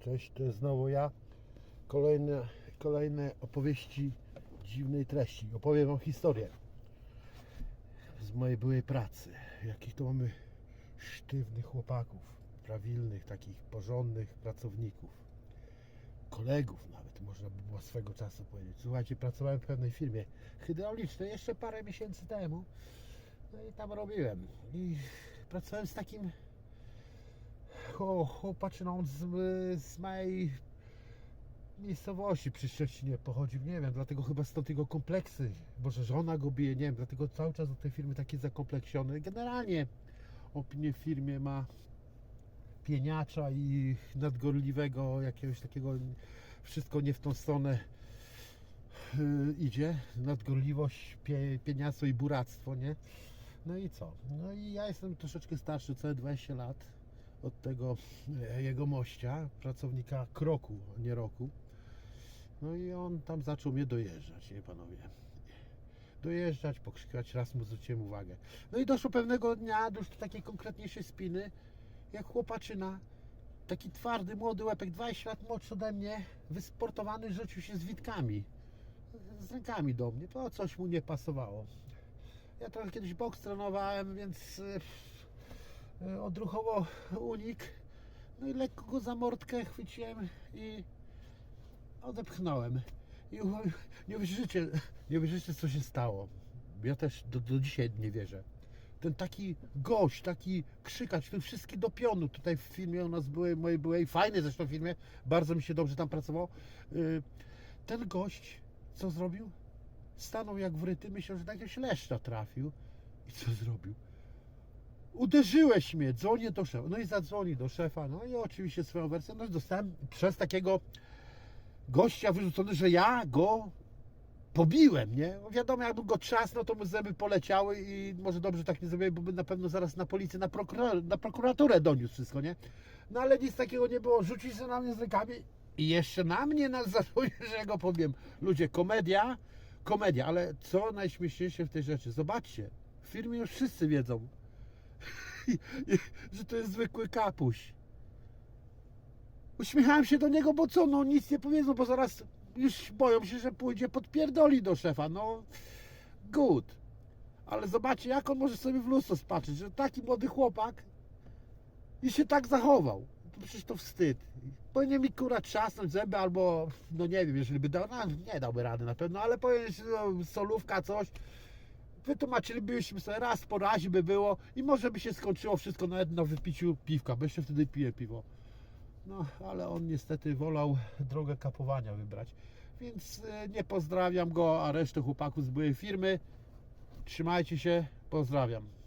Cześć, to jest znowu ja. Kolejne, kolejne opowieści dziwnej treści. Opowiem Wam historię z mojej byłej pracy. Jakich to mamy sztywnych chłopaków, prawilnych, takich porządnych pracowników. Kolegów nawet, można by było swego czasu powiedzieć. Słuchajcie, pracowałem w pewnej firmie hydraulicznej jeszcze parę miesięcy temu. No i tam robiłem. I pracowałem z takim chło- chłopaczyną z, z mojej miejscowości przy Szczecinie pochodził, nie wiem, dlatego chyba stąd jego kompleksy, może żona go bije, nie wiem, dlatego cały czas do tej firmy taki zakompleksiony. Generalnie opinię w firmie ma pieniacza i nadgorliwego, jakiegoś takiego, wszystko nie w tą stronę yy, idzie, nadgorliwość, pie, pieniactwo i buractwo, nie? No i co? No i ja jestem troszeczkę starszy, całe 20 lat od tego e, jego mościa, pracownika kroku, nie roku. No i on tam zaczął mnie dojeżdżać, nie panowie. Dojeżdżać, pokrzykiwać, raz mu zwróciłem uwagę. No i doszło pewnego dnia do takiej konkretniejszej spiny, jak chłopaczyna, taki twardy, młody łepek, 20 lat młodszy ode mnie, wysportowany, rzucił się z witkami, z rękami do mnie. To coś mu nie pasowało. Ja trochę kiedyś boks trenowałem, więc e, odruchowo unik. No i lekko go za mordkę chwyciłem i odepchnąłem. I nie uwierzycie, nie uwierzycie co się stało. Ja też do, do dzisiaj nie wierzę. Ten taki gość, taki krzykacz, ten wszystkie do pionu tutaj w filmie u nas były, mojej byłej, fajny zresztą filmie, bardzo mi się dobrze tam pracowało. Y, Ten gość, co zrobił? Stanął jak wryty, myślał, że na jakiegoś leszcza trafił. I co zrobił? Uderzyłeś mnie, dzwonię do szefa. No i zadzwoni do szefa. No i oczywiście swoją wersję. No i dostałem przez takiego gościa wyrzucony, że ja go pobiłem, nie? No wiadomo, jakbym go trzasnął, to mu zęby poleciały i może dobrze tak nie zrobiłem, bo bym na pewno zaraz na policję, na, prokura- na prokuraturę doniósł wszystko, nie? No ale nic takiego nie było. Rzucił się na mnie z rękami i jeszcze na mnie nas zaczęli, że ja go pobiłem. Ludzie, komedia, komedia, ale co najśmieszniejsze w tej rzeczy? Zobaczcie, w firmie już wszyscy wiedzą, że to jest zwykły kapuś. Uśmiechałem się do niego, bo co, no nic nie powiedzą, bo zaraz już boją się, że pójdzie podpierdoli do szefa, no good. Ale zobaczcie, jak on może sobie w lustro spatrzeć, że taki młody chłopak i się tak zachował. To przecież to wstyd. Powinien mi kurwa trzasnąć zęby albo, no nie wiem, jeżeli by dał, no nie dałby rady na pewno, ale powinien się, no, solówka, coś. Wytłumaczylibyśmy sobie raz po razie by było i może by się skończyło wszystko nawet na wypiciu piwka, bo jeszcze wtedy piję piwo. No, ale on niestety wolał drogę kapowania wybrać. Więc e, nie pozdrawiam go, a resztę chłopaków z byłej firmy. Trzymajcie się, pozdrawiam.